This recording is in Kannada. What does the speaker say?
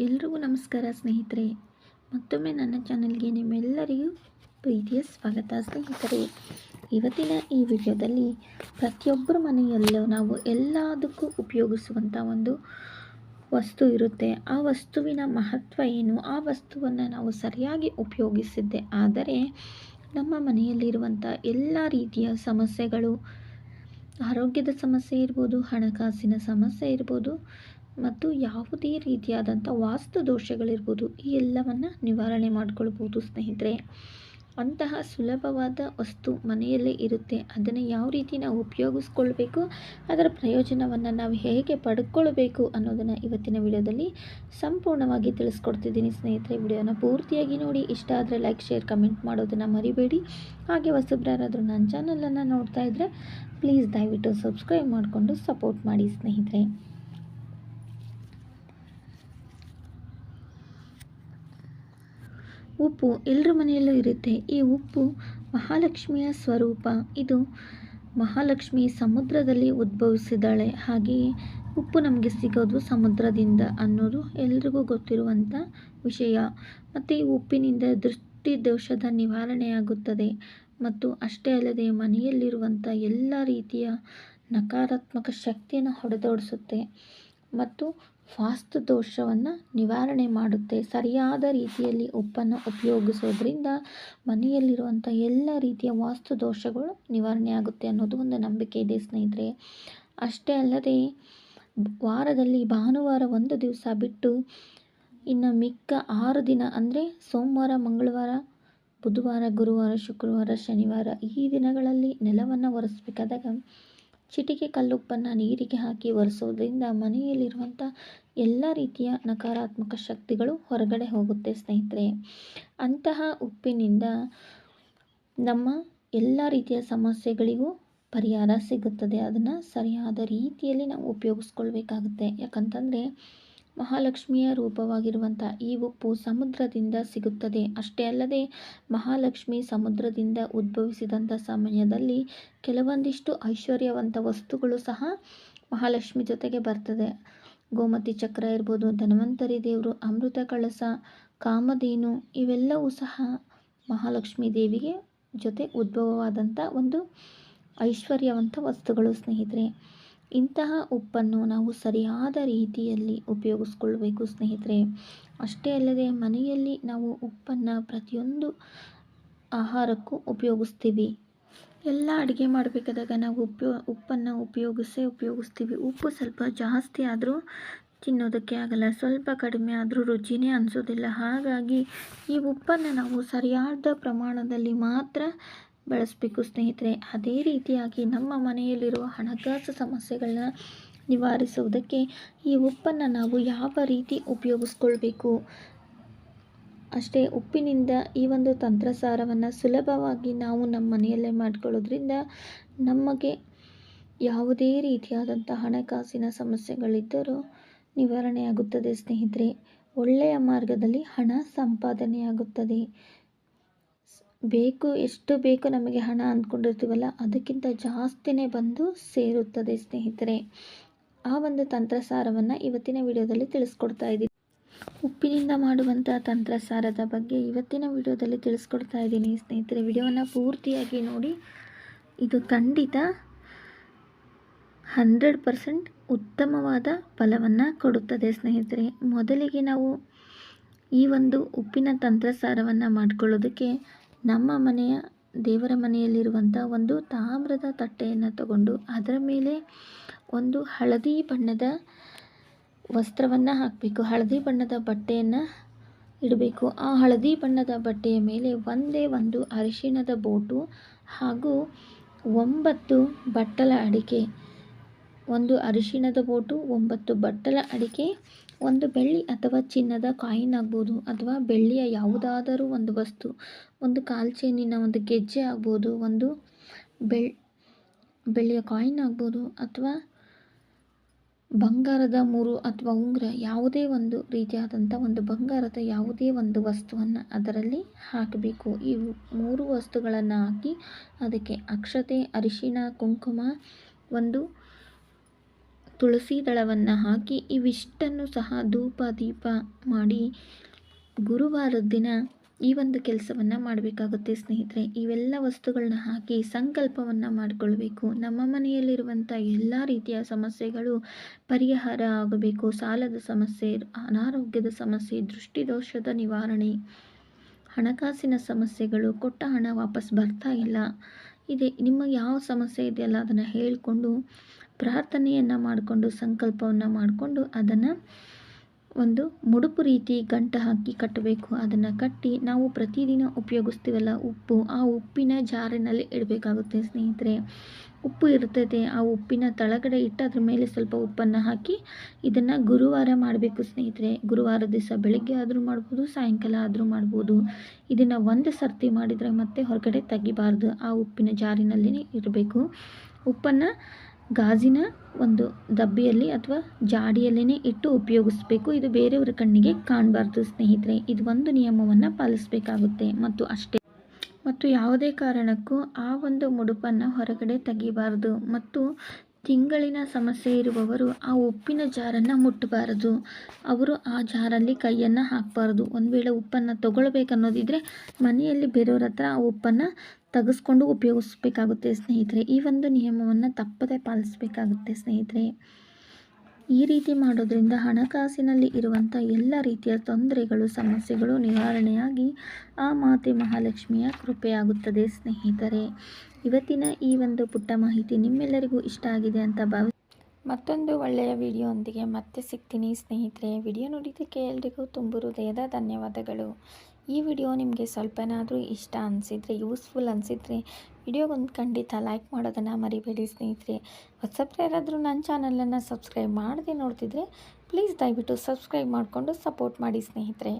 ಎಲ್ರಿಗೂ ನಮಸ್ಕಾರ ಸ್ನೇಹಿತರೆ. ಮತ್ತೊಮ್ಮೆ ನನ್ನ ಚಾನಲ್ಗೆ ನಿಮ್ಮೆಲ್ಲರಿಗೂ ಪ್ರೀತಿಯ ಸ್ವಾಗತ ಸ್ನೇಹಿತರೆ. ಇವತ್ತಿನ ಈ ವಿಡಿಯೋದಲ್ಲಿ ಪ್ರತಿಯೊಬ್ಬರ ಮನೆಯಲ್ಲೂ ನಾವು ಎಲ್ಲದಕ್ಕೂ ಉಪಯೋಗಿಸುವಂಥ ಒಂದು ವಸ್ತು ಇರುತ್ತೆ. ಆ ವಸ್ತುವಿನ ಮಹತ್ವ ಏನು? ಆ ವಸ್ತುವನ್ನು ನಾವು ಸರಿಯಾಗಿ ಉಪಯೋಗಿಸಿದ್ದೆ. ಆದರೆ ನಮ್ಮ ಮನೆಯಲ್ಲಿರುವಂಥ ಎಲ್ಲ ರೀತಿಯ ಸಮಸ್ಯೆಗಳು, ಆರೋಗ್ಯದ ಸಮಸ್ಯೆ ಇರ್ಬೋದು, ಹಣಕಾಸಿನ ಸಮಸ್ಯೆ ಇರ್ಬೋದು ಮತ್ತು ಯಾವುದೇ ರೀತಿಯಾದಂಥ ವಾಸ್ತು ದೋಷಗಳಿರ್ಬೋದು, ಈ ಎಲ್ಲವನ್ನು ನಿವಾರಣೆ ಮಾಡ್ಕೊಳ್ಬೋದು ಸ್ನೇಹಿತರೆ. ಅಂತಹ ಸುಲಭವಾದ ವಸ್ತು ಮನೆಯಲ್ಲೇ ಇರುತ್ತೆ. ಅದನ್ನು ಯಾವ ರೀತಿ ನಾವು ಉಪಯೋಗಿಸ್ಕೊಳ್ಬೇಕು, ಅದರ ಪ್ರಯೋಜನವನ್ನು ನಾವು ಹೇಗೆ ಪಡ್ಕೊಳ್ಬೇಕು ಅನ್ನೋದನ್ನು ಇವತ್ತಿನ ವಿಡಿಯೋದಲ್ಲಿ ಸಂಪೂರ್ಣವಾಗಿ ತಿಳಿಸ್ಕೊಡ್ತಿದ್ದೀನಿ ಸ್ನೇಹಿತರೆ. ವಿಡಿಯೋನ ಪೂರ್ತಿಯಾಗಿ ನೋಡಿ, ಇಷ್ಟ ಆದರೆ ಲೈಕ್ ಶೇರ್ ಕಮೆಂಟ್ ಮಾಡೋದನ್ನು ಮರಿಬೇಡಿ. ಹಾಗೆ ಹೊಸಬ್ರಾರಾದರೂ ನನ್ನ ಚಾನಲನ್ನು ನೋಡ್ತಾ ಇದ್ದರೆ ಪ್ಲೀಸ್ ದಯವಿಟ್ಟು ಸಬ್ಸ್ಕ್ರೈಬ್ ಮಾಡಿಕೊಂಡು ಸಪೋರ್ಟ್ ಮಾಡಿ ಸ್ನೇಹಿತರೆ. ಉಪ್ಪು ಎಲ್ಲರ ಮನೆಯಲ್ಲೂ ಇರುತ್ತೆ. ಈ ಉಪ್ಪು ಮಹಾಲಕ್ಷ್ಮಿಯ ಸ್ವರೂಪ. ಇದು ಮಹಾಲಕ್ಷ್ಮಿ ಸಮುದ್ರದಲ್ಲಿ ಉದ್ಭವಿಸಿದ್ದಾಳೆ. ಹಾಗೆಯೇ ಉಪ್ಪು ನಮಗೆ ಸಿಗೋದು ಸಮುದ್ರದಿಂದ ಅನ್ನೋದು ಎಲ್ರಿಗೂ ಗೊತ್ತಿರುವಂಥ ವಿಷಯ. ಮತ್ತು ಈ ಉಪ್ಪಿನಿಂದ ದೃಷ್ಟಿ ದೋಷದ ನಿವಾರಣೆಯಾಗುತ್ತದೆ. ಮತ್ತು ಅಷ್ಟೇ ಅಲ್ಲದೆ ಮನೆಯಲ್ಲಿರುವಂಥ ಎಲ್ಲ ರೀತಿಯ ನಕಾರಾತ್ಮಕ ಶಕ್ತಿಯನ್ನು ಹೊಡೆದೋಡಿಸುತ್ತೆ. ಮತ್ತು ವಾಸ್ತು ದೋಷವನ್ನು ನಿವಾರಣೆ ಮಾಡುತ್ತೆ. ಸರಿಯಾದ ರೀತಿಯಲ್ಲಿ ಉಪ್ಪನ್ನು ಉಪಯೋಗಿಸೋದ್ರಿಂದ ಮನೆಯಲ್ಲಿರುವಂಥ ಎಲ್ಲ ರೀತಿಯ ವಾಸ್ತು ದೋಷಗಳು ನಿವಾರಣೆ ಆಗುತ್ತೆ ಅನ್ನೋದು ಒಂದು ನಂಬಿಕೆ ಇದೆ ಸ್ನೇಹಿತರೆ. ಅಷ್ಟೇ ಅಲ್ಲದೆ, ವಾರದಲ್ಲಿ ಭಾನುವಾರ ಒಂದು ದಿವಸ ಬಿಟ್ಟು ಇನ್ನು ಮಿಕ್ಕ ಆರು ದಿನ ಅಂದರೆ ಸೋಮವಾರ, ಮಂಗಳವಾರ, ಬುಧವಾರ, ಗುರುವಾರ, ಶುಕ್ರವಾರ, ಶನಿವಾರ ಈ ದಿನಗಳಲ್ಲಿ ನೆಲವನ್ನು ಒರೆಸ್ಬೇಕಾದಾಗ ಚಿಟಿಕೆ ಕಲ್ಲುಪ್ಪನ್ನು ನೀರಿಗೆ ಹಾಕಿ ಒರೆಸೋದ್ರಿಂದ ಮನೆಯಲ್ಲಿರುವಂಥ ಎಲ್ಲ ರೀತಿಯ ನಕಾರಾತ್ಮಕ ಶಕ್ತಿಗಳು ಹೊರಗಡೆ ಹೋಗುತ್ತೆ ಸ್ನೇಹಿತರೆ. ಅಂತಹ ಉಪ್ಪಿನಿಂದ ನಮ್ಮ ಎಲ್ಲ ರೀತಿಯ ಸಮಸ್ಯೆಗಳಿಗೂ ಪರಿಹಾರ ಸಿಗುತ್ತದೆ. ಅದನ್ನು ಸರಿಯಾದ ರೀತಿಯಲ್ಲಿ ನಾವು ಉಪಯೋಗಿಸ್ಕೊಳ್ಬೇಕಾಗುತ್ತೆ. ಯಾಕಂತಂದರೆ ಮಹಾಲಕ್ಷ್ಮಿಯ ರೂಪವಾಗಿರುವಂಥ ಈ ಉಪ್ಪು ಸಮುದ್ರದಿಂದ ಸಿಗುತ್ತದೆ. ಅಷ್ಟೇ ಅಲ್ಲದೆ, ಮಹಾಲಕ್ಷ್ಮಿ ಸಮುದ್ರದಿಂದ ಉದ್ಭವಿಸಿದಂಥ ಸಮಯದಲ್ಲಿ ಕೆಲವೊಂದಿಷ್ಟು ಐಶ್ವರ್ಯವಂತ ವಸ್ತುಗಳು ಸಹ ಮಹಾಲಕ್ಷ್ಮಿ ಜೊತೆಗೆ ಬರ್ತದೆ. ಗೋಮತಿ ಚಕ್ರ ಇರ್ಬೋದು, ಧನ್ವಂತರಿ ದೇವರು, ಅಮೃತ ಕಳಸ, ಕಾಮಧೇನು, ಇವೆಲ್ಲವೂ ಸಹ ಮಹಾಲಕ್ಷ್ಮಿ ದೇವಿಗೆ ಜೊತೆ ಉದ್ಭವವಾದಂಥ ಒಂದು ಐಶ್ವರ್ಯವಂತ ವಸ್ತುಗಳು ಸ್ನೇಹಿತರೆ. ಇಂತಹ ಉಪ್ಪನ್ನು ನಾವು ಸರಿಯಾದ ರೀತಿಯಲ್ಲಿ ಉಪಯೋಗಿಸ್ಕೊಳ್ಬೇಕು ಸ್ನೇಹಿತರೆ. ಅಷ್ಟೇ ಅಲ್ಲದೆ ಮನೆಯಲ್ಲಿ ನಾವು ಉಪ್ಪನ್ನು ಪ್ರತಿಯೊಂದು ಆಹಾರಕ್ಕೂ ಉಪಯೋಗಿಸ್ತೀವಿ. ಎಲ್ಲ ಅಡುಗೆ ಮಾಡಬೇಕಾದಾಗ ನಾವು ಉಪ್ಯೋ, ಉಪ್ಪನ್ನು ಉಪಯೋಗಿಸೇ ಉಪಯೋಗಿಸ್ತೀವಿ. ಉಪ್ಪು ಸ್ವಲ್ಪ ಜಾಸ್ತಿ ಆದರೂ ತಿನ್ನೋದಕ್ಕೆ ಆಗಲ್ಲ. ಸ್ವಲ್ಪ ಕಡಿಮೆ ಆದರೂ ರುಚಿನೇ ಅನಿಸೋದಿಲ್ಲ. ಹಾಗಾಗಿ ಈ ಉಪ್ಪನ್ನು ನಾವು ಸರಿಯಾದ ಪ್ರಮಾಣದಲ್ಲಿ ಮಾತ್ರ ಬಳಸಬೇಕು ಸ್ನೇಹಿತರೆ. ಅದೇ ರೀತಿಯಾಗಿ ನಮ್ಮ ಮನೆಯಲ್ಲಿರುವ ಹಣಕಾಸು ಸಮಸ್ಯೆಗಳನ್ನ ನಿವಾರಿಸುವುದಕ್ಕೆ ಈ ಉಪ್ಪನ್ನು ನಾವು ಯಾವ ರೀತಿ ಉಪಯೋಗಿಸ್ಕೊಳ್ಬೇಕು? ಅಷ್ಟೇ, ಉಪ್ಪಿನಿಂದ ಈ ಒಂದು ತಂತ್ರಸಾರವನ್ನು ಸುಲಭವಾಗಿ ನಾವು ನಮ್ಮ ಮನೆಯಲ್ಲೇ ಮಾಡಿಕೊಳ್ಳೋದ್ರಿಂದ ನಮಗೆ ಯಾವುದೇ ರೀತಿಯಾದಂಥ ಹಣಕಾಸಿನ ಸಮಸ್ಯೆಗಳಿದ್ದರೂ ನಿವಾರಣೆಯಾಗುತ್ತದೆ ಸ್ನೇಹಿತರೆ. ಒಳ್ಳೆಯ ಮಾರ್ಗದಲ್ಲಿ ಹಣ ಸಂಪಾದನೆಯಾಗುತ್ತದೆ. ಬೇಕು, ಎಷ್ಟು ಬೇಕು ನಮಗೆ ಹಣ ಅಂದ್ಕೊಂಡಿರ್ತೀವಲ್ಲ, ಅದಕ್ಕಿಂತ ಜಾಸ್ತಿನೇ ಬಂದು ಸೇರುತ್ತದೆ ಸ್ನೇಹಿತರೆ. ಆ ಒಂದು ತಂತ್ರಸಾರವನ್ನು ಇವತ್ತಿನ ವಿಡಿಯೋದಲ್ಲಿ ತಿಳಿಸ್ಕೊಡ್ತಾ ಇದ್ದೀನಿ. ಉಪ್ಪಿನಿಂದ ಮಾಡುವಂಥ ತಂತ್ರಸಾರದ ಬಗ್ಗೆ ಇವತ್ತಿನ ವಿಡಿಯೋದಲ್ಲಿ ತಿಳಿಸ್ಕೊಡ್ತಾ ಇದ್ದೀನಿ ಸ್ನೇಹಿತರೆ. ವಿಡಿಯೋವನ್ನು ಪೂರ್ತಿಯಾಗಿ ನೋಡಿ. ಇದು ಖಂಡಿತ ಹಂಡ್ರೆಡ್ ಪರ್ಸೆಂಟ್ ಉತ್ತಮವಾದ ಫಲವನ್ನು ಕೊಡುತ್ತದೆ ಸ್ನೇಹಿತರೆ. ಮೊದಲಿಗೆ ನಾವು ಈ ಒಂದು ಉಪ್ಪಿನ ತಂತ್ರಸಾರವನ್ನು ಮಾಡ್ಕೊಳ್ಳೋದಕ್ಕೆ ನಮ್ಮ ಮನೆಯ ದೇವರ ಮನೆಯಲ್ಲಿರುವಂಥ ಒಂದು ತಾಮ್ರದ ತಟ್ಟೆಯನ್ನು ತಗೊಂಡು ಅದರ ಮೇಲೆ ಒಂದು ಹಳದಿ ಬಣ್ಣದ ವಸ್ತ್ರವನ್ನು ಹಾಕಬೇಕು. ಹಳದಿ ಬಣ್ಣದ ಬಟ್ಟೆಯನ್ನು ಇಡಬೇಕು. ಆ ಹಳದಿ ಬಣ್ಣದ ಬಟ್ಟೆಯ ಮೇಲೆ ಒಂದೇ ಒಂದು ಅರಿಶಿಣದ ಬೋಟು ಹಾಗೂ ಒಂಬತ್ತು ಬಟ್ಟಲ ಅಡಿಕೆ, ಒಂದು ಅರಿಶಿಣದ ಬೋಟು, ಒಂಬತ್ತು ಬಟ್ಟಲ ಅಡಿಕೆ, ಒಂದು ಬೆಳ್ಳಿ ಅಥವಾ ಚಿನ್ನದ ಕಾಯಿನ್ ಆಗ್ಬೋದು ಅಥವಾ ಬೆಳ್ಳಿಯ ಯಾವುದಾದರೂ ಒಂದು ವಸ್ತು. ಒಂದು ಕಾಲ್ ಚೈನಿನ ಒಂದು ಗೆಜ್ಜೆ ಆಗ್ಬೋದು, ಒಂದು ಬೆಳ್, ಬೆಳ್ಳಿಯ ಕಾಯಿನ್ ಆಗ್ಬೋದು ಅಥವಾ ಬಂಗಾರದ ಮೂರು ಅಥವಾ ಉಂಗುರ, ಯಾವುದೇ ಒಂದು ರೀತಿಯಾದಂಥ ಒಂದು ಬಂಗಾರದ ಯಾವುದೇ ಒಂದು ವಸ್ತುವನ್ನು ಅದರಲ್ಲಿ ಹಾಕಬೇಕು. ಈ ಮೂರು ವಸ್ತುಗಳನ್ನು ಹಾಕಿ ಅದಕ್ಕೆ ಅಕ್ಷತೆ, ಅರಿಶಿಣ, ಕುಂಕುಮ, ಒಂದು ತುಳಸಿ ದಳವನ್ನು ಹಾಕಿ ಇವಿಷ್ಟನ್ನು ಸಹ ಧೂಪ, ದೀಪ ಮಾಡಿ ಗುರುವಾರದ ದಿನ ಈ ಒಂದು ಕೆಲಸವನ್ನು ಮಾಡಬೇಕಾಗುತ್ತೆ ಸ್ನೇಹಿತರೆ. ಇವೆಲ್ಲ ವಸ್ತುಗಳನ್ನ ಹಾಕಿ ಸಂಕಲ್ಪವನ್ನು ಮಾಡಿಕೊಳ್ಬೇಕು. ನಮ್ಮ ಮನೆಯಲ್ಲಿರುವಂಥ ಎಲ್ಲ ರೀತಿಯ ಸಮಸ್ಯೆಗಳು ಪರಿಹಾರ ಆಗಬೇಕು. ಸಾಲದ ಸಮಸ್ಯೆ, ಅನಾರೋಗ್ಯದ ಸಮಸ್ಯೆ, ದೃಷ್ಟಿದೋಷದ ನಿವಾರಣೆ, ಹಣಕಾಸಿನ ಸಮಸ್ಯೆಗಳು, ಕೊಟ್ಟ ಹಣ ವಾಪಸ್ ಬರ್ತಾ ಇಲ್ಲ. ಇದೆ. ನಿಮ್ಮ ಯಾವ ಸಮಸ್ಯೆ ಇದೆಯಲ್ಲ ಅದನ್ನು ಹೇಳಿಕೊಂಡು ಪ್ರಾರ್ಥನೆಯನ್ನು ಮಾಡಿಕೊಂಡು, ಸಂಕಲ್ಪವನ್ನು ಮಾಡಿಕೊಂಡು ಅದನ್ನು ಒಂದು ಮುಡುಪು ರೀತಿ ಗಂಟು ಹಾಕಿ ಕಟ್ಟಬೇಕು. ಅದನ್ನು ಕಟ್ಟಿ ನಾವು ಪ್ರತಿದಿನ ಉಪಯೋಗಿಸ್ತೀವಲ್ಲ ಉಪ್ಪು, ಆ ಉಪ್ಪಿನ ಜಾರಿನಲ್ಲಿ ಇಡಬೇಕಾಗುತ್ತೆ ಸ್ನೇಹಿತರೆ. ಉಪ್ಪು ಇರ್ತೈತೆ ಆ ಉಪ್ಪಿನ ತಳಗಡೆ ಇಟ್ಟು ಅದ್ರ ಮೇಲೆ ಸ್ವಲ್ಪ ಉಪ್ಪನ್ನು ಹಾಕಿ ಇದನ್ನು ಗುರುವಾರ ಮಾಡಬೇಕು ಸ್ನೇಹಿತರೆ. ಗುರುವಾರ ದಿವಸ ಬೆಳಗ್ಗೆ ಆದರೂ ಮಾಡ್ಬೋದು, ಸಾಯಂಕಾಲ ಆದರೂ ಮಾಡ್ಬೋದು. ಇದನ್ನು ಒಂದು ಸರ್ತಿ ಮಾಡಿದರೆ ಮತ್ತೆ ಹೊರಗಡೆ ತೆಗಿಬಾರ್ದು, ಆ ಉಪ್ಪಿನ ಜಾರಿನಲ್ಲಿ ಇರಬೇಕು. ಉಪ್ಪನ್ನು ಗಾಜಿನ ಒಂದು ಡಬ್ಬಿಯಲ್ಲಿ ಅಥವಾ ಜಾಡಿಯಲ್ಲೇ ಇಟ್ಟು ಉಪಯೋಗಿಸ್ಬೇಕು. ಇದು ಬೇರೆಯವರ ಕಣ್ಣಿಗೆ ಕಾಣಬಾರ್ದು, ಸ್ನೇಹಿತರೆ. ಇದು ಒಂದು ನಿಯಮವನ್ನು ಪಾಲಿಸಬೇಕಾಗುತ್ತೆ. ಮತ್ತು ಅಷ್ಟೇ. ಮತ್ತು ಯಾವುದೇ ಕಾರಣಕ್ಕೂ ಆ ಒಂದು ಮುಡುಪನ್ನು ಹೊರಗಡೆ ತೆಗಿಬಾರ್ದು. ಮತ್ತು ತಿಂಗಳಿನ ಸಮಸ್ಯೆ ಇರುವವರು ಆ ಉಪ್ಪಿನ ಜಾರನ್ನು ಮುಟ್ಟಬಾರದು. ಅವರು ಆ ಜಾರಲ್ಲಿ ಕೈಯನ್ನು ಹಾಕಬಾರ್ದು. ಒಂದು ವೇಳೆ ಉಪ್ಪನ್ನು ತಗೊಳ್ಬೇಕನ್ನೋದಿದ್ರೆ ಮನೆಯಲ್ಲಿ ಬೇರೆಯವ್ರ ಹತ್ರ ಆ ಉಪ್ಪನ್ನು ತೆಗೆಸ್ಕೊಂಡು ಉಪಯೋಗಿಸ್ಬೇಕಾಗುತ್ತೆ ಸ್ನೇಹಿತರೆ. ಈ ಒಂದು ನಿಯಮವನ್ನು ತಪ್ಪದೇ ಪಾಲಿಸಬೇಕಾಗುತ್ತೆ ಸ್ನೇಹಿತರೆ. ಈ ರೀತಿ ಮಾಡೋದ್ರಿಂದ ಹಣಕಾಸಿನಲ್ಲಿ ಇರುವಂಥ ಎಲ್ಲ ರೀತಿಯ ತೊಂದರೆಗಳು, ಸಮಸ್ಯೆಗಳು ನಿವಾರಣೆಯಾಗಿ ಆ ಮಾತೆ ಮಹಾಲಕ್ಷ್ಮಿಯ ಕೃಪೆಯಾಗುತ್ತದೆ ಸ್ನೇಹಿತರೆ. ಇವತ್ತಿನ ಈ ಒಂದು ಪುಟ್ಟ ಮಾಹಿತಿ ನಿಮ್ಮೆಲ್ಲರಿಗೂ ಇಷ್ಟ ಆಗಿದೆ ಅಂತ ಭಾವಿ ಮತ್ತೊಂದು ಒಳ್ಳೆಯ ವಿಡಿಯೋಂದಿಗೆ ಮತ್ತೆ ಸಿಗ್ತೀನಿ ಸ್ನೇಹಿತರೆ. ವಿಡಿಯೋ ನೋಡಿದ್ದಕ್ಕೆ ಎಲ್ರಿಗೂ ತುಂಬ ಹೃದಯದ ಧನ್ಯವಾದಗಳು. ಈ ವಿಡಿಯೋ ನಿಮಗೆ ಸ್ವಲ್ಪನಾದರೂ ಇಷ್ಟ ಅನಿಸಿದರೆ, ಯೂಸ್ಫುಲ್ ಅನಿಸಿದರೆ, ವಿಡಿಯೋಗೊಂದು ಖಂಡಿತ ಲೈಕ್ ಮಾಡೋದನ್ನು ಮರಿಬೇಡಿ ಸ್ನೇಹಿತರೆ. ಹೊಸಬ್ರು ಯಾರಾದರೂ ನನ್ನ ಚಾನಲನ್ನು ಸಬ್ಸ್ಕ್ರೈಬ್ ಮಾಡದೆ ನೋಡ್ತಿದ್ರೆ, ಪ್ಲೀಸ್ ದಯವಿಟ್ಟು ಸಬ್ಸ್ಕ್ರೈಬ್ ಮಾಡಿಕೊಂಡು ಸಪೋರ್ಟ್ ಮಾಡಿ ಸ್ನೇಹಿತರೆ.